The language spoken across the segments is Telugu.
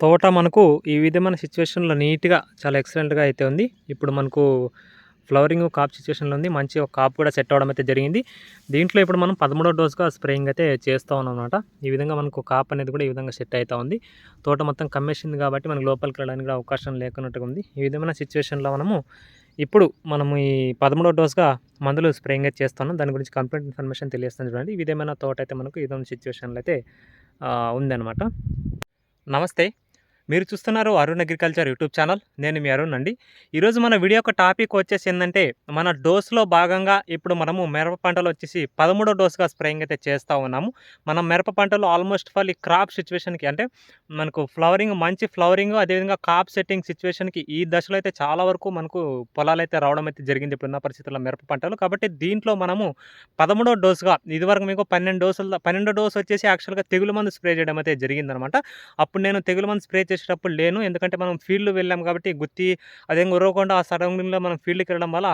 తోట మనకు ఈ విధమైన సిచ్యువేషన్‌లో నీట్‌గా చాలా ఎక్సలెంట్‌గా అయితే ఉంది. ఇప్పుడు మనకు ఫ్లవరింగ్ కాప్ సిచ్యువేషన్‌లో ఉంది. మంచి ఒక కాప్ కూడా సెట్ అవడం అయితే జరిగింది. దీంట్లో ఇప్పుడు మనం 13వ డోస్‌గా స్ప్రేయింగ్ అయితే చేస్తూ ఉన్నామన్నమాట. ఈ విధంగా మనకు కాప్ అనేది కూడా ఈ విధంగా సెట్ అవుతూ ఉంది. తోట మొత్తం కమ్మేసింది కాబట్టి మనకు లోపలికి వెళ్ళడానికి కూడా అవకాశం లేకున్నట్టుగా ఉంది. ఈ విధమైన సిచ్యువేషన్‌లో మనము ఇప్పుడు మనము ఈ 13వ డోస్‌గా మందులు స్ప్రేయింగ్ అయితే చేస్తున్నాం. దాని గురించి కంప్లీట్ ఇన్ఫర్మేషన్ తెలియస్తాను చూడండి. విధమైన తోట అయితే మనకు ఈ సిచ్యువేషన్‌లో అయితే ఉందన్నమాట. నమస్తే. మీరు చూస్తున్నారు అరుణ్ అగ్రికల్చర్ యూట్యూబ్ ఛానల్. నేను మీ అరుణ్ అండి. ఈరోజు మన వీడియో యొక్క టాపిక్ వచ్చేసి ఏంటంటే మన డోస్‌లో భాగంగా ఇప్పుడు మనము మిరప పంటలో వచ్చేసి 13 డోస్‌గా స్ప్రేయింగ్ అయితే చేస్తూ ఉన్నాము. మనం మిరప పంటలో ఆల్మోస్ట్ ఫాల్ ఈ క్రాప్ సిచ్యువేషన్‌కి అంటే మనకు ఫ్లవరింగ్ మంచి ఫ్లవరింగ్ అదేవిధంగా కాప్ సెట్టింగ్ సిచ్యువేషన్‌కి ఈ దశలో అయితే చాలా వరకు మనకు పొలాలైతే రావడం అయితే జరిగింది ఇప్పుడున్న పరిస్థితుల్లో మిరప పంటలు. కాబట్టి దీంట్లో మనము 13 డోస్‌గా ఇదివరకు మీకు పన్నెండు డోసులు పన్నెండో డోస్ వచ్చేసి యాక్చువల్‌గా తెగులు మందు స్ప్రే చేయడం అయితే జరిగిందనమాట. అప్పుడు నేను తెగులు మందు స్ప్రే చేసి చేసేటప్పుడు లేను. ఎందుకంటే మనం ఫీల్డ్ వెళ్ళాం కాబట్టి గుత్తి అదేం ఉరవకొండ ఆ సరౌండింగ్‌లో మనం ఫీల్డ్‌కి వెళ్ళడం వల్ల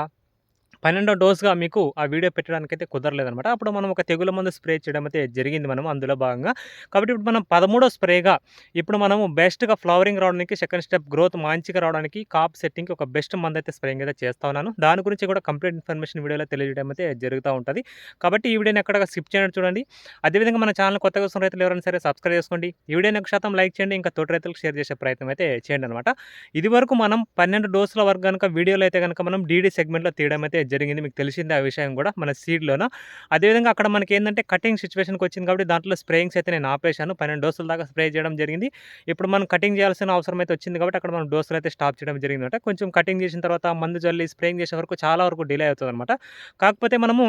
12 డోస్‌గా మీకు ఆ వీడియో పెట్టడానికైతే కుదరలేదనమాట. అప్పుడు మనం ఒక తెగుల మందు స్ప్రే చేయడం అయితే జరిగింది మనం అందులో భాగంగా. కాబట్టి ఇప్పుడు మనం 13 స్ప్రేగా ఇప్పుడు మనము బెస్ట్‌గా ఫ్లవరింగ్ రావడానికి సెకండ్ స్టెప్ గ్రోత్ మంచిగా రావడానికి కాప్ సెట్టింగ్‌కి ఒక బెస్ట్ మందు అయితే స్ప్రేయింగ్ అయితే చేస్తా ఉన్నాను. దాని గురించి కూడా కంప్లీట్ ఇన్ఫర్మేషన్ వీడియోలో తెలియజేయడం అయితే జరుగుతూ ఉంటుంది కాబట్టి ఈ వీడియోని ఎక్కడ స్కిప్ చేయనట్టు చూడండి. అదేవిధంగా మన ఛానల్ కొత్తగా వస్తున్న రైతులు ఎవరైనా సరే సబ్స్క్రైబ్ చేసుకోండి. ఈ వీడియోని ఒక శాతం లైక్ చేయండి. ఇంకా తోటి రైతులకు షేర్ చేసే ప్రయత్నం అయితే చేయండి అనమాట. ఇది వరకు మనం 12 డోసుల వరకు కనుక వీడియోలో అయితే కనుక మనం డీడీ సెగ్మెంట్‌లో తీయడం అయితే జరిగింది. మీకు తెలిసింది ఆ విషయం కూడా మన సీడ్లోనో అదేవిధంగా అక్కడ మనకి ఏంటంటే కటింగ్ సిచ్యువేషన్‌కి వచ్చింది కాబట్టి దాంట్లో స్ప్రేయింగ్స్ అయితే నేను ఆపేశాను. 12 డోసుల దాకా స్ప్రే చేయడం జరిగింది. ఇప్పుడు మనం కటింగ్ చేయాల్సిన అవసరం అయితే వచ్చింది కాబట్టి అక్కడ మనం డోసులు అయితే స్టాప్ చేయడం జరిగిందన్నమాట. కొంచెం కటింగ్ చేసిన తర్వాత మందు జల్లి స్ప్రేయింగ్ చేసే వరకు చాలా వరకు డిలే అవుతదనమాట. కాకపోతే మనము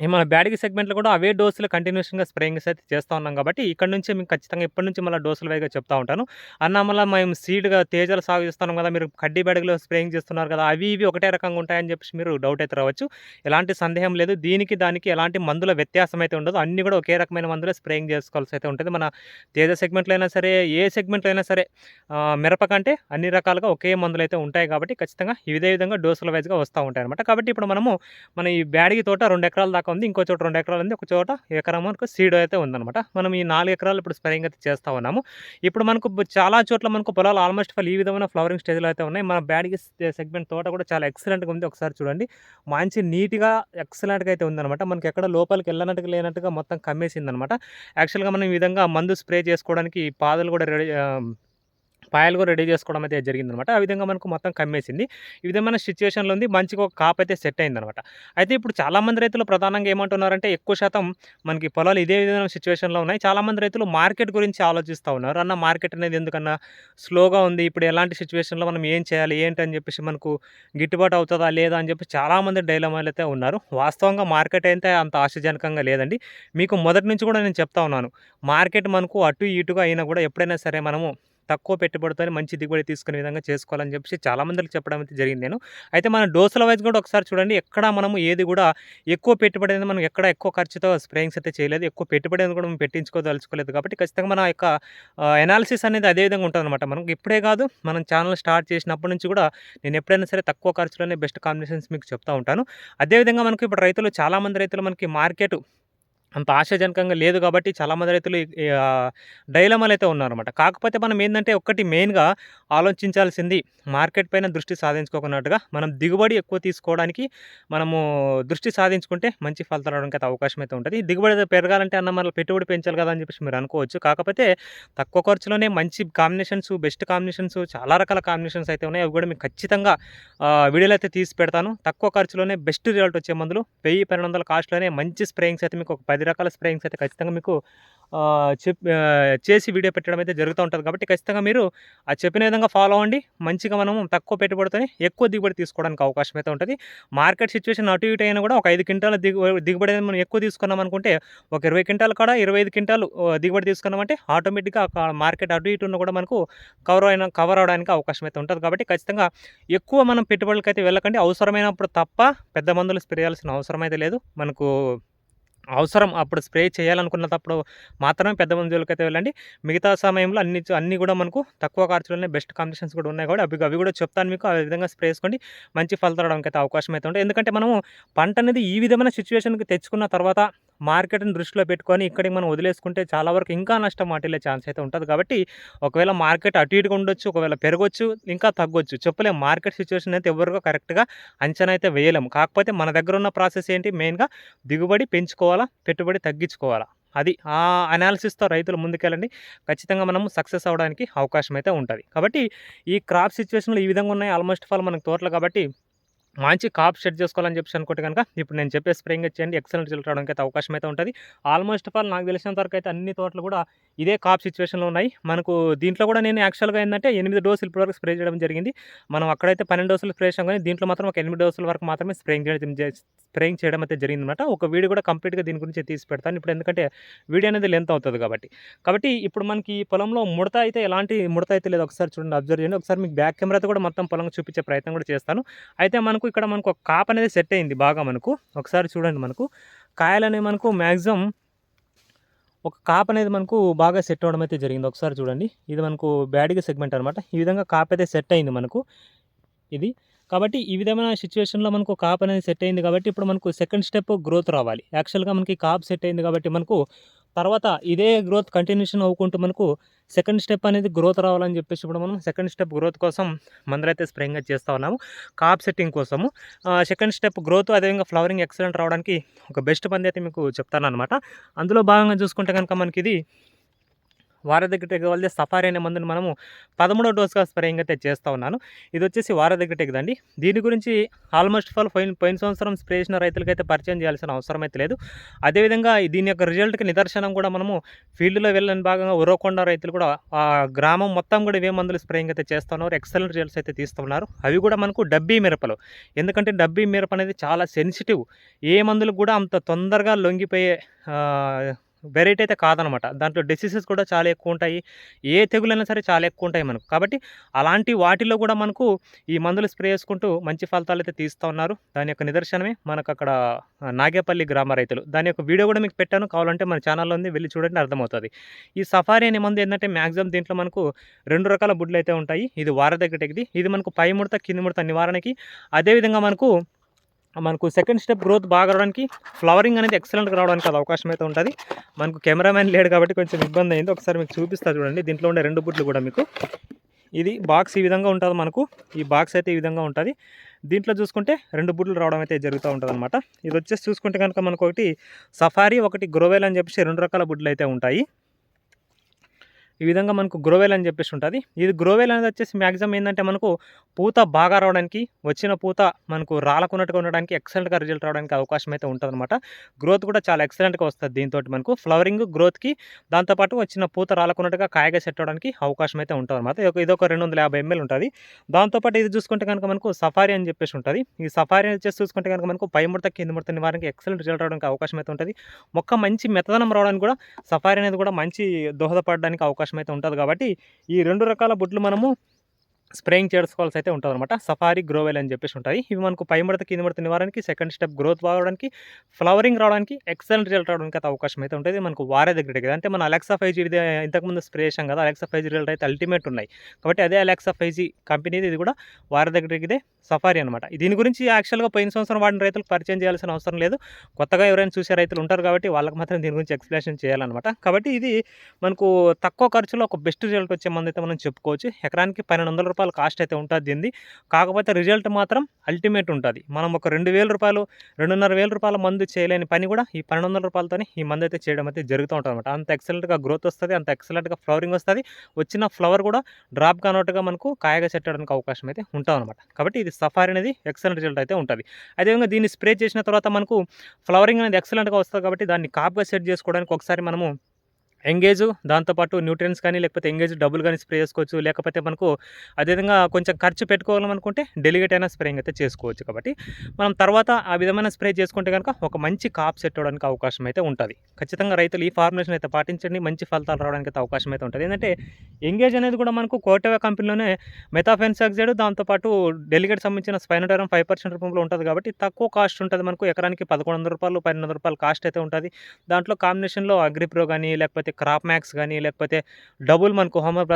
మన బ్యాడగి సెగ్మెంట్‌లో కూడా అవే డోసులు కంటిన్యూషన్‌గా స్ప్రేయింగ్స్ అయితే చేస్తూ ఉన్నాం కాబట్టి ఇక్కడ నుంచే మీకు ఖచ్చితంగా ఇప్పటి నుంచి మళ్ళీ డోసులు వేగా చెప్తా ఉంటాను. అన్న మళ్ళీ మేము సీడ్‌గా తేజాలు సాగు చేస్తున్నాం కదా! మీరు కడ్డీ బ్యాడగిలో స్ప్రేయింగ్ చేస్తున్నారు కదా! అవి ఇవి ఒకటే రకంగా ఉంటాయని చెప్పేసి మీరు డౌట్ అయితే రావచ్చు. ఎలాంటి సందేహం లేదు. దీనికి దానికి ఎలాంటి మందుల వ్యత్యాసం అయితే ఉండదు. అన్నీ కూడా ఒకే రకమైన మందులే స్ప్రేయింగ్ చేసుకోవాల్సి అయితే ఉంటుంది మన తేజ సెగ్మెంట్‌లో అయినా సరే, ఏ సెగ్మెంట్‌లో అయినా సరే మిరపకంటే మిరప కంటే అన్ని రకాలుగా ఒకే మందులు అయితే ఉంటాయి కాబట్టి ఖచ్చితంగా ఇదే విధంగా డోసుల వస్తూ ఉంటాయి అనమాట కాబట్టి ఇప్పుడు మనము మన ఈ బ్యాడగి తోట రెండు ఎకరాల దాకా ఉంది. ఇంకో చోట రెండు ఎకరాలు ఉంది. ఒక చోట ఎకరం మనకు సీడ్ అయితే ఉందన్నమాట. మనం ఈ నాలుగు ఎకరాలు ఇప్పుడు స్ప్రేయింగ్ అయితే చేస్తూ ఉన్నాము. ఇప్పుడు మనకు చాలా చోట్ల మనకు పొలాలు ఆల్మోస్ట్ ఫాల్ ఈ విధమైన ఫ్లవరింగ్ స్టేజ్‌లో అయితే ఉన్నాయి. మన బ్యాడ్కి సెగ్మెంట్ తోట కూడా చాలా ఎక్సలెంట్‌గా ఉంది. ఒకసారి చూడండి. మంచి నీట్‌గా ఎక్సలెంట్‌గా అయితే ఉందన్నమాట. మనకి ఎక్కడ లోపలికి వెళ్ళనట్టుగా లేనట్టుగా మొత్తం కమ్మేసిందనమాట యాక్చువల్‌గా మనం ఈ విధంగా మందు స్ప్రే చేసుకోవడానికి పాదులు కూడా రెడీ పాయలు కూడా రెడీ చేసుకోవడం అయితే జరిగిందనమాట. ఆ విధంగా మనకు మొత్తం కమ్మేసింది. ఈ విధమైన సిచ్యువేషన్‌లో ఉంది. మంచిగా ఒక కాప్ అయితే సెట్ అయిందనమాట. అయితే ఇప్పుడు చాలామంది రైతులు ప్రధానంగా ఏమంటున్నారంటే ఎక్కువ శాతం మనకి పొలాలు ఇదే విధమైన సిచ్యువేషన్‌లో ఉన్నాయి. చాలామంది రైతులు మార్కెట్ గురించి ఆలోచిస్తూ ఉన్నారు. అన్న మార్కెట్ అనేది ఎందుకన్నా స్లోగా ఉంది. ఇప్పుడు ఎలాంటి సిచ్యువేషన్‌లో మనం ఏం చేయాలి? ఏంటి అని చెప్పేసి మనకు గిట్టుబాటు అవుతుందా లేదా? అని చెప్పి చాలామంది డైలమాలు అయితే ఉన్నారు. వాస్తవంగా మార్కెట్ అయితే అంత ఆశాజనకంగా లేదండి. మీకు మొదటి నుంచి కూడా నేను చెప్తా ఉన్నాను. మార్కెట్ మనకు అటు ఇటుగా అయినా కూడా ఎప్పుడైనా సరే మనము తక్కువ పెట్టుబడితోనే మంచి దిగుబడి తీసుకునే విధంగా చేసుకోవాలని చెప్పేసి చాలా మందికి చెప్పడం అయితే జరిగింది నేను. అయితే మన డోసుల వైస్ కూడా ఒకసారి చూడండి. ఎక్కడ మనము ఏది కూడా ఎక్కువ పెట్టుబడి అనేది మనం ఎక్కడ ఎక్కువ ఖర్చుతో స్ప్రేయింగ్స్ అయితే చేయలేదు. ఎక్కువ పెట్టుబడి అనేది కూడా మనం పెట్టించుకోదలుచుకోలేదు కాబట్టి ఖచ్చితంగా మన యొక్క ఎనాలిసిస్ అనేది అదే విధంగా ఉంటదనమాట. మనకు ఇప్పుడే కాదు మనం ఛానల్ స్టార్ట్ చేసినప్పటి నుంచి కూడా నేను ఎప్పుడైనా సరే తక్కువ ఖర్చులోనే బెస్ట్ కాంబినేషన్స్ మీకు చెప్తా ఉంటాను. అదే విధంగా మనకు ఇప్పుడు రైతులు చాలామంది రైతులు మనకి మార్కెట్ అంత ఆశాజనకంగా లేదు కాబట్టి చాలామంది రైతులు ఈ అయితే ఉన్నారన్నమాట. కాకపోతే మనం ఏంటంటే ఒక్కటి మెయిన్‌గా ఆలోచించాల్సింది మార్కెట్ పైన దృష్టి సాధించుకోకున్నట్టుగా మనం దిగుబడి ఎక్కువ తీసుకోవడానికి మనము దృష్టి సాధించుకుంటే మంచి ఫలితాలు రావడానికి అయితే అవకాశం అయితే ఉంటుంది దిగుబడి పెరగాలంటే అన్న మళ్ళీ పెట్టుబడి పెంచాలి కదా! అని చెప్పేసి మీరు అనుకోవచ్చు. కాకపోతే తక్కువ ఖర్చులోనే మంచి కాంబినేషన్స్, బెస్ట్ కాంబినేషన్స్ చాలా రకాల కాంబినేషన్స్ అయితే ఉన్నాయి. అవి కూడా మీకు ఖచ్చితంగా వీడియోలు అయితే తీసి పెడతాను. తక్కువ ఖర్చులోనే బెస్ట్ రిజల్ట్ వచ్చే మందులు 1000, 1200 కాస్ట్‌లోనే మంచి స్ప్రేయింగ్స్ అయితే మీకు ఒక పది 10 రకాల స్ప్రేయింగ్స్ అయితే ఖచ్చితంగా మీకు చెప్ చేసి వీడియో పెట్టడం అయితే జరుగుతూ ఉంటుంది కాబట్టి ఖచ్చితంగా మీరు ఆ చెప్పిన విధంగా ఫాలో అవ్వండి. మంచిగా మనము తక్కువ పెట్టుబడితోనే ఎక్కువ దిగుబడి తీసుకోవడానికి అవకాశం అయితే ఉంటుంది మార్కెట్ సిచ్యువేషన్ అటు ఇటు అయినా కూడా ఒక ఐదు క్వింటాల దిగు దిగుబడి మనం ఎక్కువ తీసుకున్నాం అనుకుంటే ఒక ఇరవై క్వింటాలు కూడా ఇరవై ఐదు క్వింటాలు దిగుబడి తీసుకున్నామంటే ఆటోమేటిక్‌గా మార్కెట్ అటు ఇటు ఉన్న కూడా మనకు కవర్ అయిన కవర్ అవ్వడానికి అవకాశం అయితే ఉంటుంది కాబట్టి ఖచ్చితంగా ఎక్కువ మనం పెట్టుబడులకైతే వెళ్ళకండి. అవసరమైనప్పుడు తప్ప పెద్ద మందులు స్ప్రే చేయాల్సిన అవసరం అయితే లేదు. మనకు అవసరం అప్పుడు స్ప్రే చేయాలనుకున్నప్పుడు మాత్రమే పెద్ద మంది అయితే వెళ్ళండి. మిగతా సమయంలో అన్ని అన్నీ కూడా మనకు తక్కువ ఖర్చులోనే బెస్ట్ కాంబినేషన్స్ కూడా ఉన్నాయి కూడా అవి అవి కూడా చెప్తాను మీకు. ఆ విధంగా స్ప్రే చేసుకోండి మంచి ఫలితాలు రావడానికి అయితే అవకాశం అయితే ఉంటుంది. ఎందుకంటే మనము పంట అనేది ఈ విధమైన సిచ్యువేషన్కి తెచ్చుకున్న తర్వాత మార్కెట్ని దృష్టిలో పెట్టుకొని ఇక్కడికి మనం వదిలేసుకుంటే చాలా వరకు ఇంకా నష్టం వాటిల్లే ఛాన్స్ అయితే ఉంటుంది. కాబట్టి ఒకవేళ మార్కెట్ అటు ఇటుగా ఉండొచ్చు ఒకవేళ పెరగొచ్చు ఇంకా తగ్గొచ్చు. చెప్పలేము మార్కెట్ సిచ్యువేషన్ అయితే ఎవరికో కరెక్ట్గా అంచనా అయితే వేయలేము. కాకపోతే మన దగ్గర ఉన్న ప్రాసెస్ ఏంటి? మెయిన్గా దిగుబడి పెంచుకోవాలా పెట్టుబడి తగ్గించుకోవాలా? అది ఆ అనాలిసిస్తో రైతులు ముందుకెళ్ళండి. ఖచ్చితంగా మనము సక్సెస్ అవ్వడానికి అవకాశం అయితే ఉంటుంది. కాబట్టి ఈ క్రాప్ సిచ్యువేషన్లో ఈ విధంగా ఉన్నాయి. ఆల్మోస్ట్ ఫాల్ మనకు తోటలు కాబట్టి మంచి కాప్ షెడ్ చేసుకోవాలని చెప్పి అనుకుంటే కనుక ఇప్పుడు నేను చెప్పే స్ప్రేయింగ్ ఇచ్చేయండి ఎక్సలెంట్ రిజల్ట్ రావడానికి అయితే అవకాశం అయితే ఉంటుంది. ఆల్మోస్ట్ ఆఫ్ ఆల్ నాకు తెలిసినంత వరకు అయితే అన్ని తోటలు కూడా ఇదే కాప్ సిచ్యువేషన్లో ఉన్నాయి. మనకు దీంట్లో కూడా నేను యాక్చువల్గా ఏంటంటే ఎనిమిది డోసులు ఇప్పటివరకు స్ప్రే చేయడం జరిగింది. మనం అక్కడైతే పన్నెండు డోసులు స్ప్రే చేసాం కానీ దీంట్లో మాత్రం ఒక ఎనిమిది డోసుల వరకు మాత్రమే స్ప్రేయింగ్ చేయడం స్ప్రేయింగ్ చేయడం అయితే జరిగిందన్నమాట. ఒక వీడియో కూడా కంప్లీట్గా దీని గురించి తీసి పెడతాను. ఇప్పుడు ఎందుకంటే వీడియో అనేది లెంత్ అవుతుంది కాబట్టి. కాబట్టి ఇప్పుడు మనకి ఈ పొలంలో ముడత అయితే ఎలాంటి ముడత అయితే లేదు. ఒకసారి చూడండి అబ్జర్వ్ చేయండి. ఒకసారి మీకు బ్యాక్ కెమెరాతో కూడా మొత్తం పొలం చూపించే ప్రయత్నం కూడా చేస్తాను. అయితే మనకు ఇక్కడ మనకు ఒక కాప్ అనేది సెట్ అయింది బాగా మనకు. ఒకసారి చూడండి మనకు. కాయలు అనేవి మనకు మ్యాక్సిమం ఒక కాప్ అనేది మనకు బాగా సెట్ అవడం అయితే జరిగింది. ఒకసారి చూడండి. ఇది మనకు బ్యాడ్గా సెగ్మెంట్ అనమాట ఈ విధంగా కాప్ అయితే సెట్ అయింది మనకు. ఇది. కాబట్టి ఈ విధమైన సిచ్యువేషన్లో మనకు కాప్ అనేది సెట్ అయింది కాబట్టి ఇప్పుడు మనకు సెకండ్ స్టెప్ గ్రోత్ రావాలి. యాక్చువల్గా మనకి కాప్ సెట్ అయింది కాబట్టి మనకు తర్వాత ఇదే గ్రోత్ కంటిన్యూషన్ అవ్వుకుంటూ మనకు సెకండ్ స్టెప్ అనేది గ్రోత్ రావాలని చెప్పేసి ఇప్పుడు మనం సెకండ్ స్టెప్ గ్రోత్ కోసం మందరైతే స్ప్రేయింగ్ చేస్తూ ఉన్నాము. కాప్ సెట్టింగ్ కోసము. సెకండ్ స్టెప్ గ్రోత్ అదేవిధంగా ఫ్లవరింగ్ ఎక్సలెంట్ రావడానికి ఒక బెస్ట్ పంది అయితే మీకు చెప్తాను అనమాట అందులో భాగంగా చూసుకుంటే కనుక మనకి ఇది వార దగ్గర వల్ల సఫారీ అనే మందుని మనము పదమూడో డోస్గా స్ప్రేయింగ్ అయితే చేస్తూ ఉన్నాను. ఇది వచ్చేసి వార దగ్గర అండి దీని గురించి ఆల్మోస్ట్ ఫాల్ పోయిన పోయిన సంవత్సరం స్ప్రే చేసిన రైతులకైతే పరిచయం చేయాల్సిన అవసరం అయితే లేదు. అదేవిధంగా దీని యొక్క రిజల్ట్కి నిదర్శనం కూడా మనము ఫీల్డ్లో వెళ్ళని భాగంగా ఉరవకొండ రైతులు కూడా ఆ గ్రామం మొత్తం కూడా ఇవే మందులు స్ప్రేయింగ్ అయితే చేస్తున్నారు ఎక్సలెంట్ రిజల్ట్స్ అయితే తీస్తున్నారు అవి కూడా మనకు డబ్బీ మిరపలు. ఎందుకంటే డబ్బీ మిరప అనేది చాలా సెన్సిటివ్. ఏ మందులకు కూడా అంత తొందరగా లొంగిపోయే వెరైటీ అయితే కాదనమాట. దాంట్లో డిసీజెస్ కూడా చాలా ఎక్కువ ఉంటాయి. ఏ తెగులైనా సరే చాలా ఎక్కువ ఉంటాయి మనకు. కాబట్టి అలాంటి వాటిలో కూడా మనకు ఈ మందులు స్ప్రే చేసుకుంటూ మంచి ఫలితాలు అయితే తీస్తూ ఉన్నారు. దాని యొక్క నిదర్శనమే మనకు అక్కడ నాగేపల్లి గ్రామ రైతులు. దాని యొక్క వీడియో కూడా మీకు పెట్టాను. కావాలంటే మన ఛానల్లో ఉంది. వెళ్ళి చూడండి అర్థమవుతుంది. ఈ సఫారీ అనే మందు ఏంటంటే మ్యాక్సిమం దీంట్లో మనకు రెండు రకాల బుడ్లు అయితే ఉంటాయి. ఇది వార దగ్గర ఇది మనకు పై ముడత కింది ముడత నివారణకి. అదేవిధంగా మనకు మనకు సెకండ్ స్టెప్ గ్రోత్ బాగా రావడానికి ఫ్లవరింగ్ అనేది ఎక్సలెంట్గా రావడానికి అది అవకాశం అయితే ఉంటుంది. మనకు కెమెరామ్యాన్ లేడు కాబట్టి కొంచెం ఇబ్బంది అయింది. ఒకసారి మీకు చూపిస్తా చూడండి. దీంట్లో ఉండే రెండు బుట్లు కూడా మీకు. ఇది బాక్స్ ఈ విధంగా ఉంటుంది మనకు. ఈ బాక్స్ అయితే ఈ విధంగా ఉంటుంది. దీంట్లో చూసుకుంటే రెండు బుట్లు రావడం అయితే జరుగుతూ ఉంటుంది అనమాట ఇది వచ్చేసి చూసుకుంటే కనుక మనకు ఒకటి సఫారీ ఒకటి గ్రోవెల్ అని చెప్పేసి రెండు రకాల బుడ్లు అయితే ఉంటాయి. ఈ విధంగా మనకు గ్రోవెల్ అని చెప్పేసి ఉంటుంది. ఇది గ్రోవెల్ అనేది వచ్చేసి మ్యాక్సిమం ఏంటంటే మనకు పూత బాగా రావడానికి వచ్చిన పూత మనకు రాలకున్నట్టుగా ఉండడానికి ఎక్సలెంట్గా రిజల్ట్ రావడానికి అవకాశం అయితే ఉంటుందన్నమాట. గ్రోత్ కూడా చాలా ఎక్సలెంట్గా వస్తుంది దీంతో మనకు. ఫ్లవరింగ్ గ్రోత్కి దాంతోపాటు వచ్చిన పూత రాలకున్నట్టుగా కాయగా సెట్ అవడానికి అవకాశం అయితే ఉంటుందన్నమాట. ఇది ఒక రెండు వందల యాభై ఎంఎల్ ఉంటుంది. దాంతోపాటు ఇది చూసుకుంటే కనుక మనకు సఫారీ అని చెప్పేసి ఉంటుంది. ఈ సఫారీ వచ్చేసి చూసుకుంటే కనుక మనకు పై ముడత కింద ముడత నివారణకి ఎక్సలెంట్ రిజల్ట్ రావడానికి అవకాశం అయితే ఉంటుంది. మొక్క మంచి మెత్తదనం రావడానికి కూడా సఫారీ అనేది కూడా మంచి దోహదపడడానికి అవకాశం అవకాశం అయితే ఉంటుంది. కాబట్టి ఈ రెండు రకాల బొట్లు మనము స్ప్రేయింగ్ చేసుకోవాల్సి అయితే ఉంటుంది అనమాట సఫారీ గ్రోవెల్ అని చెప్పేసి ఉంటాయి. ఇవి మనకు పైమడత కింద మడత నివారణకి సెకండ్ స్టెప్ గ్రోత్ రావడానికి ఫ్లవరింగ్ రావడానికి ఎక్సలెంట్ రిజల్ట్ రావడానికి అయితే అవకాశం అయితే ఉంటుంది. మనకు వారే దగ్గర కదా అంటే మన అలెక్సా ఫైవ్ జీ ఇంతకుముందు స్ప్రే చేసాం కదా అలెక్సా ఫైవ్ జీ రిజల్ట్ అయితే అల్టిమేట్ ఉన్నాయి. కాబట్టి అదే అలెక్సా ఫైవ్ జీ కంపెనీది ఇది కూడా వారి దగ్గరికిదే సఫారీ అనమాట దీని గురించి యాక్చువల్గా పోయిన సంవత్సరం వాడిన రైతులకు పరిచయం చేయాల్సిన అవసరం లేదు. కొత్తగా ఎవరైనా చూసే రైతులు ఉంటారు కాబట్టి వాళ్ళకి మాత్రం దీని గురించి ఎక్స్ప్లెనేషన్ చేయాలన్నమాట. కాబట్టి ఇది మనకు తక్కువ ఖర్చులో ఒక బెస్ట్ రిజల్ట్ వచ్చే మంది అయితే మనం చెప్పుకోవచ్చు. ఎకరానికి పన్నెండు వందల రూపాయలు కాస్ట్ అయితే ఉంటుంది దీన్ని కాకపోతే రిజల్ట్ మాత్రం అల్టిమేట్ ఉంటుంది. మనం ఒక రెండు వేల రూపాయలు రెండున్నర వేల రూపాయల మందు చేయలేని పని కూడా ఈ పన్నెండు వందల రూపాయలతోనే ఈ మందు అయితే చేయడం అయితే జరుగుతూ ఉంటుంది అనమాట అంత ఎక్సలెంట్గా గ్రోత్ వస్తుంది అంత ఎక్సలెంట్గా ఫ్లవరింగ్ వస్తుంది. వచ్చిన ఫ్లవర్ కూడా డ్రాప్ కానట్టుగా మనకు కాయగా చెట్టడానికి అవకాశం అయితే ఉంటుంది అనమాట కాబట్టి ఇది సఫారీ అనేది ఎక్సలెంట్ రిజల్ట్ అయితే ఉంటుంది. అదేవిధంగా దీన్ని స్ప్రే చేసిన తర్వాత మనకు ఫ్లవరింగ్ అనేది ఎక్సలెంట్గా వస్తుంది కాబట్టి దాన్ని కాప్గా సెట్ చేసుకోవడానికి ఒకసారి మనము ఎంగేజ్ దాంతోపాటు న్యూట్రియన్స్ కానీ లేకపోతే ఎంగేజ్ డబ్బులు కానీ స్ప్రే చేసుకోవచ్చు. లేకపోతే మనకు అదేవిధంగా కొంచెం ఖర్చు పెట్టుకోవాలనుకుంటే డెలిగేట్ అయినా స్ప్రేయింగ్ అయితే చేసుకోవచ్చు కాబట్టి మనం తర్వాత ఆ విధమైన స్ప్రే చేసుకుంటే కనుక ఒక మంచి కాప్ సెట్ అవడానికి అవకాశం అయితే ఉంటుంది. ఖచ్చితంగా రైతులు ఈ ఫార్ములేషన్ అయితే పాటించండి. మంచి ఫలితాలు రావడానికి అయితే అవకాశం అయితే ఉంటుంది. ఏంటంటే ఎంగేజ్ అనేది కూడా మనకు కోటవే కంపెనీలోనే మెథాఫెన్సాక్సైడ్ దాంతోపాటు డెలిగేట్ సంబంధించిన స్పైనోటరం ఫైవ్ పర్సెంట్ రూపంలో ఉంటుంది కాబట్టి తక్కువ కాస్ట్ ఉంటుంది. మనకు ఎకరానికి పదకొండు వందల రూపాయలు పన్నెండు వందల రూపాయలు కాస్ట్ అయితే ఉంటుంది. దాంట్లో కాంబినేషన్లో అగ్రిప్రో కానీ లేకపోతే క్రాప్ మ్యాక్స్ కానీ లేకపోతే డబుల్ మనకు హోమర్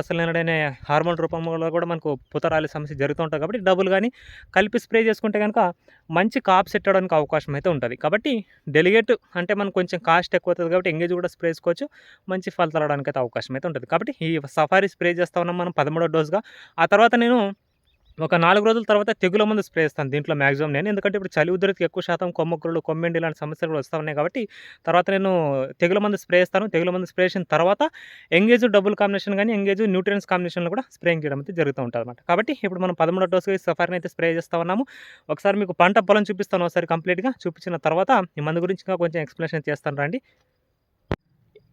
అనే హార్మోన్ రూపంలో కూడా మనకు పుతరాలి సమస్య జరుగుతుంటుంది కాబట్టి డబుల్ కానీ కలిపి స్ప్రే చేసుకుంటే కనుక మంచి కాప్ సెట్టడానికి అవకాశం అయితే ఉంటుంది. కాబట్టి డెలిగేట్ అంటే మనకు కొంచెం కాస్ట్ ఎక్కువ అవుతుంది కాబట్టి ఎంగేజ్ కూడా స్ప్రే చేసుకోవచ్చు. మంచి ఫలితాలడానికి అయితే అవకాశం అయితే ఉంటుంది. కాబట్టి ఈ సఫారీ స్ప్రే చేస్తా ఉన్నాం మనం పదమూడో డోస్గా. ఆ తర్వాత నేను ఒక నాలుగు రోజుల తర్వాత తెగుల మందు స్ప్రే చేస్తాను దీంట్లో మ్యాక్సిమం నేను. ఎందుకంటే ఇప్పుడు చలి ఉధృతికి ఎక్కువ శాతం కొమ్మకురులు కొమ్మెండి ఇలాంటి సమస్యలు కూడా వస్తూ ఉన్నాయి కాబట్టి తర్వాత నేను తెగుల మందు స్ప్రే చేస్తాను. తెగుల మందు స్ప్రే చేసిన తర్వాత ఎంగేజ్ డబుల్ కాంబినేషన్ కానీ ఎంగేజ్ న్యూట్రియన్స్ కాంబినేషన్లో కూడా స్ప్రేయింగ్ చేయడం అయితే జరుగుతూ ఉంటుంది అనమాట కాబట్టి ఇప్పుడు మనం పదమూడో డోసు సఫారీని అయితే స్ప్రే చేస్తూ ఉన్నాము. ఒకసారి మీకు పంట పొలం చూపిస్తాను. ఒకసారి కంప్లీట్గా చూపించిన తర్వాత ఈ మందు గురించి ఇంకా కొంచెం ఎక్స్ప్లెనేషన్ చేస్తాను రండి.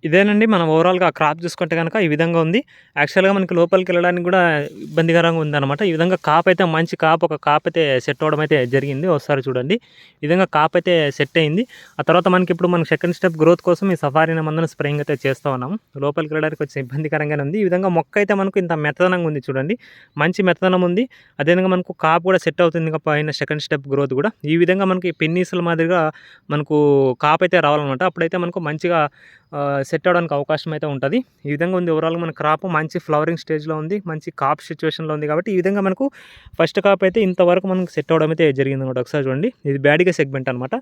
ఇదేనండి. మనం ఓవరాల్గా క్రాప్ చూసుకుంటే కనుక ఈ విధంగా ఉంది. యాక్చువల్గా మనకి లోపలికి వెళ్ళడానికి కూడా ఇబ్బందికరంగా ఉందన్నమాట. ఈ విధంగా కాప్ అయితే మంచి కాప్ ఒక కాప్ అయితే సెట్ అవ్వడం అయితే జరిగింది. ఒకసారి చూడండి. ఈ విధంగా కాప్ అయితే సెట్ అయింది. ఆ తర్వాత మనకి ఇప్పుడు మనకి సెకండ్ స్టెప్ గ్రోత్ కోసం ఈ సఫారీ మందును స్ప్రేయింగ్ అయితే చేస్తూ ఉన్నాము లోపలికి వెళ్ళడానికి కొంచెం ఇబ్బందికరంగానే ఉంది. ఈ విధంగా మొక్క అయితే మనకు ఇంత మెత్తదనంగా ఉంది చూడండి. మంచి మెత్తదనం ఉంది. అదేవిధంగా మనకు కాప్ కూడా సెట్ అవుతుంది ఇంకా పైన సెకండ్ స్టెప్ గ్రోత్ కూడా. ఈ విధంగా మనకి పెన్నీసుల మాదిరిగా మనకు కాప్ అయితే రావాలన్నమాట. అప్పుడైతే మనకు మంచిగా సెట్ అవడానికి అవకాశం అయితే ఉంటుంది. ఈ విధంగా ఉంది ఓవరాల్ మన క్రాప్ మంచి ఫ్లవరింగ్ స్టేజ్లో ఉంది మంచి కాప్ సిచ్యువేషన్లో ఉంది కాబట్టి ఈ విధంగా మనకు ఫస్ట్ కాప్ అయితే ఇంతవరకు మనకు సెట్ అవడం అయితే జరిగింది అనమాట. ఒకసారి చూడండి. ఇది బ్యాడ్గా సెగ్మెంట్ అనమాట.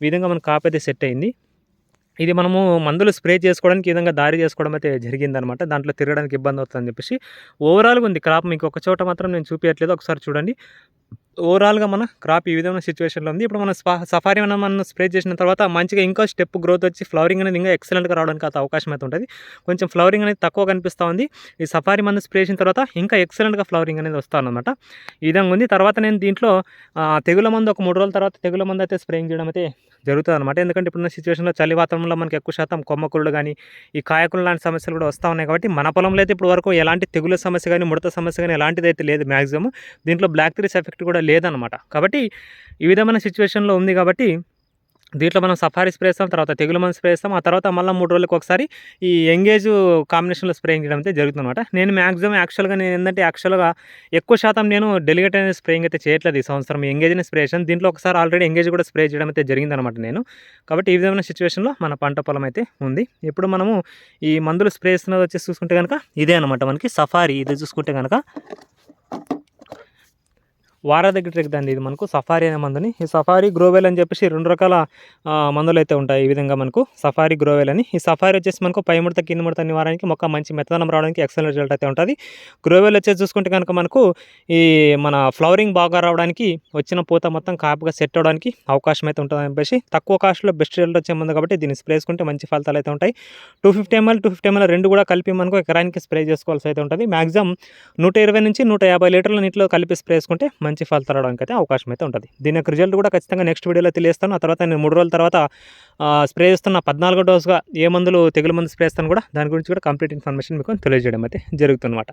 ఈ విధంగా మన కాప్ అయితే సెట్ అయింది. ఇది మనము మందులు స్ప్రే చేసుకోవడానికి ఈ విధంగా దారి చేసుకోవడం అయితే జరిగిందనమాట దాంట్లో తిరగడానికి ఇబ్బంది అవుతుందని చెప్పేసి. ఓవరాల్గా ఉంది క్రాప్ మీకు ఒక చోట మాత్రం నేను చూపించట్లేదు ఒకసారి చూడండి. ఓవరాల్గా మన క్రాప్ ఈ విధమైన సిచ్యువేషన్లో ఉంది. ఇప్పుడు మన సఫారీ మనం మనం స్ప్రే చేసిన తర్వాత మంచిగా ఇంకా స్టెప్ గ్రోత్ వచ్చి ఫ్లవరింగ్ అనేది ఇంకా ఎక్సలెంట్గా రావడానికి అయితే అవకాశం అయితే ఉంటుంది. కొంచెం ఫ్లవరింగ్ అనేది తక్కువ కనిపిస్తూ ఉంది. ఈ సఫారీ మందు స్ప్రే చేసిన తర్వాత ఇంకా ఎక్సలెంట్గా ఫ్లవరింగ్ అనేది వస్తానమాట ఈ విధంగా ఉంది. తర్వాత నేను దీంట్లో తెగుల మందు ఒక మూడు రోజుల తర్వాత తెగుల మందు అయితే స్ప్రేయింగ్ చేయడం అయితే జరుగుతుంది అనమాట ఎందుకంటే ఇప్పుడున్న సిచ్యువేషన్లో చలి వాతావరణంలో మనకి ఎక్కువ శాతం కొమ్మకుళ్ళు కానీ ఈ కాయకులు లాంటి సమస్యలు కూడా వస్తూ ఉన్నాయి కాబట్టి మన పొలంలో అయితే ఇప్పుడు వరకు ఎలాంటి తెగుల సమస్య కానీ ముడత సమస్య కానీ ఎలాంటిది అయితే లేదు మ్యాక్సిమం దీంట్లో బ్లాక్ త్రీస్ ఎఫెక్ట్ కూడా లేదనమాట కాబట్టి ఈ విధమైన సిచ్యువేషన్లో ఉంది కాబట్టి దీంట్లో మనం సఫారీ స్ప్రే చేస్తాం తర్వాత తెగులు మందు స్ప్రే చేస్తాం ఆ తర్వాత మళ్ళీ మూడు రోజులకు ఒకసారి ఈ ఎంగేజ్ కాంబినేషన్లో స్ప్రేయింగ్ చేయడం అయితే జరుగుతుందన్నమాట. నేను మ్యాక్సిమం యాక్చువల్గా నేను ఏంటంటే యాక్చువల్గా ఎక్కువ శాతం నేను డెలిగేట్ అనేది స్ప్రేయింగ్ అయితే చేయట్లేదు ఈ సంవత్సరం ఎంగేజ్ని స్ప్రే చేసాను దీంట్లో ఒకసారి ఆల్రెడీ ఎంగేజ్ కూడా స్ప్రే చేయడం అయితే జరిగిందనమాట నేను. కాబట్టి ఈ విధమైన సిచ్యువేషన్లో మన పంట పొలం అయితే ఉంది. ఇప్పుడు మనము ఈ మందులు స్ప్రే చేస్తున్నది వచ్చేసి చూసుకుంటే కనుక ఇదే అనమాట మనకి సఫారీ. ఇది చూసుకుంటే కనుక వారా దగ్గర దండి ఇది మనకు సఫారీ అనే మందుని. ఈ సఫారీ గ్రోవెల్ అని చెప్పేసి రెండు రకాల మందులు అయితే ఉంటాయి ఈ విధంగా మనకు. సఫారీ గ్రోవెల్ అని. ఈ సఫారీ వచ్చేసి మనకు పై ముడత కింద ముడత నివారానికి మొక్క మంచి మెత్తదనం రావడానికి ఎక్సలెంట్ రిజల్ట్ అయితే ఉంటుంది. గ్రోవెల్ వచ్చేసి చూసుకుంటే కనుక మనకు ఈ మన ఫ్లవరింగ్ బాగా రావడానికి వచ్చిన పూత మొత్తం కాపుగా సెట్ అవడానికి అవకాశం అయితే ఉంటుంది చెప్పేసి తక్కువ కాస్ట్లో బెస్ట్ రిజల్ట్ వచ్చే ముందు కాబట్టి దీన్ని స్ప్రే చేసుకుంటే మంచి ఫలితాలు అయితే ఉంటాయి. Two fifty ml two fifty ml రెండు కూడా కలిపి మనకు ఎకరానికి స్ప్రే చేసుకోవాల్సి అయితే ఉంటుంది. మ్యాక్సిమం నూట ఇరవై నుంచి నూట యాభై లీటర్ల నీటిలో కలిపి స్ప్రే చేసుకుంటే మంచి ఫలితాలు రావడానికి అయితే అవకాశం అయితే ఉంటుంది. దీని యొక్క రిజల్ట్ కూడా ఖచ్చితంగా నెక్స్ట్ వీడియోలో తెలియస్తాను ఆ తర్వాత నేను మూడు రోజుల తర్వాత స్ప్రే చేస్తున్న పద్నాలుగో డోస్గా ఏ మందులు తెగులు మందు స్ప్రే చేస్తాను కూడా దాని గురించి కూడా కంప్లీట్ ఇన్ఫర్మేషన్ మీకు తెలియజేయడం అయితే జరుగుతుందన్నమాట.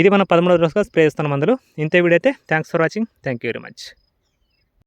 ఇది మన పదమూడో డోస్గా స్ప్రే చేస్తున్న మందులు. ఇంతే వీడియో అయితే. Thanks for watching. Thank you very much.